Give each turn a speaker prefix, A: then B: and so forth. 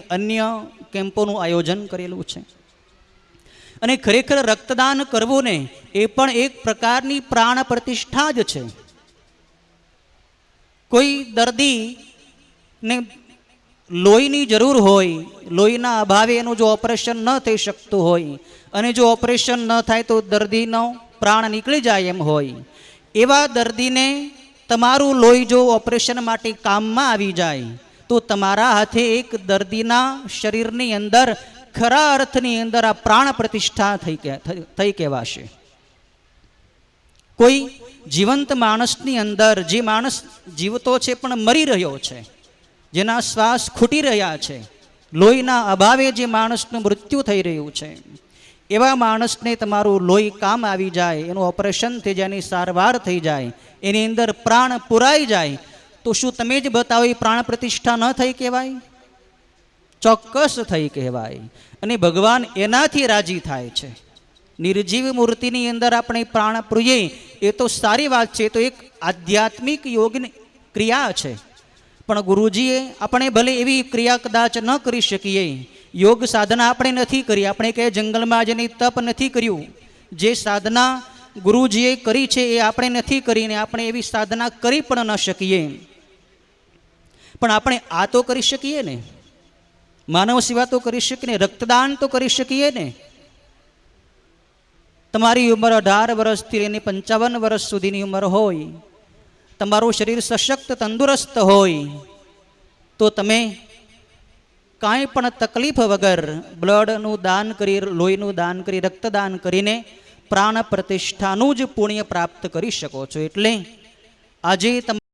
A: અન્ય કેમ્પોનું આયોજન કરેલું છે. અને ખરેખર રક્તદાન કરવું ને એ પણ એક પ્રકારની પ્રાણ પ્રતિષ્ઠા જ છે. કોઈ દર્દીને લોહીની જરૂર હોય, લોહીના અભાવે એનું જો ઓપરેશન ન થઈ શકતું હોય, અને જો ઓપરેશન ન થાય તો દર્દીનો પ્રાણ નીકળી જાય એમ હોય, એવા દર્દીને તમારું લોહી જો ઓપરેશન માટે કામમાં આવી જાય તો તમારા હાથે એક દર્દીના શરીરની અંદર ખરા અર્થની અંદર આ પ્રાણ પ્રતિષ્ઠા થઈ થઈ કહેવાશે. કોઈ જીવંત માણસની અંદર જે માણસ જીવતો છે પણ મરી રહ્યો છે, જેના શ્વાસ ખૂટી રહ્યા છે, લોહીના અભાવે જે માણસનું મૃત્યુ થઈ રહ્યું છે, એવા માણસને તમારું લોહી કામ આવી જાય, એનું ઓપરેશન થઈ જાય, એની સારવાર થઈ જાય, એની અંદર પ્રાણ પુરાઈ જાય તો શું તમે જ બતાવો એ પ્રાણ પ્રતિષ્ઠા ન થઈ કહેવાય? ચોક્કસ થઈ કહેવાય. અને ભગવાન એનાથી રાજી થાય છે. નિર્જીવ મૂર્તિની અંદર આપણે પ્રાણ પૂરીએ એ તો સારી વાત છે તો એક આધ્યાત્મિક યોગની ક્રિયા છે. પણ ગુરુજીએ આપણે ભલે એવી ક્રિયા કદાચ ન કરી શકીએ, યોગ સાધના આપણે નથી કરી. આપણે કે જંગલમાં જેની તપ નથી કર્યું. જે સાધના ગુરુજીએ કરી છે એ આપણે નથી કરીને આપણે એવી સાધના કરી પણ ન શકીએ. પણ આપણે આ તો કરી શકીએ ને. માનવ સેવા તો કરી શકીએ ને, રક્તદાન તો કરી શકીએ ને. તમારી ઉંમર અઢાર વર્ષથી લઈને પંચાવન વર્ષ સુધીની ઉંમર હોય, તમારું શરીર સશક્ત, તંદુરસ્ત હોય, તો તમે કાંઈ પણ તકલીફ વગર બ્લડનું દાન કરી, લોહીનું દાન કરી, રક્તદાન કરીને પ્રાણ પ્રતિષ્ઠાનું જ પુણ્ય પ્રાપ્ત કરી શકો છો. એટલે આજે તમે